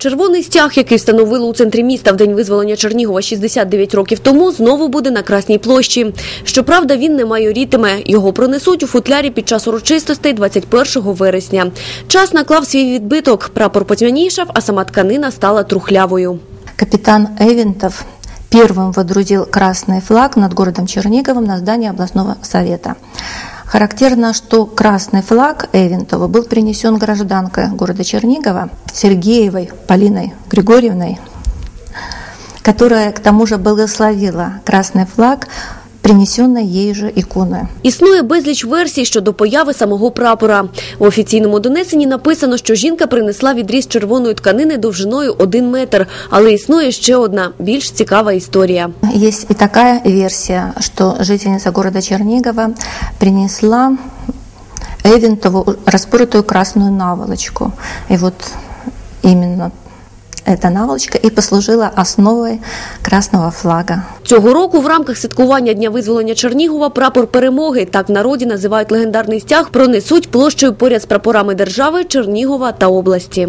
Червоний стяг, який встановили у центрі міста в день визволення Чернігова 69 років тому, знову буде на Красній площі. Щоправда, він не майорітиме. Його пронесуть у футлярі під час урочистостей 21 вересня. Час наклав свій відбиток. Прапор потьмянішав, а сама тканина стала трухлявою. Капитан Эвентов первым водрузил красный флаг над городом Черниговым на здании областного совета. Характерно, что красный флаг Эвентова был принесен гражданкой города Чернигова Сергеевой Полиной Григорьевной, которая к тому же благословила красный флаг, принесенной ей же иконой. Існує безліч версій щодо появи самого прапора. У офіційному донесенні написано, що жінка принесла відріз червоної тканини довжиною один метр. Але існує ще одна більш цікава історія. Есть и такая версия, что жительница города Чернигова принесла Эвентову распоротую красную наволочку. И вот именно эта наволочка и послужила основой красного флага. Цього року в рамках святкування Дня визволення Чернігова прапор перемоги, так в народі називають легендарний стяг, пронесуть площею поряд з прапорами держави, Чернігова та області.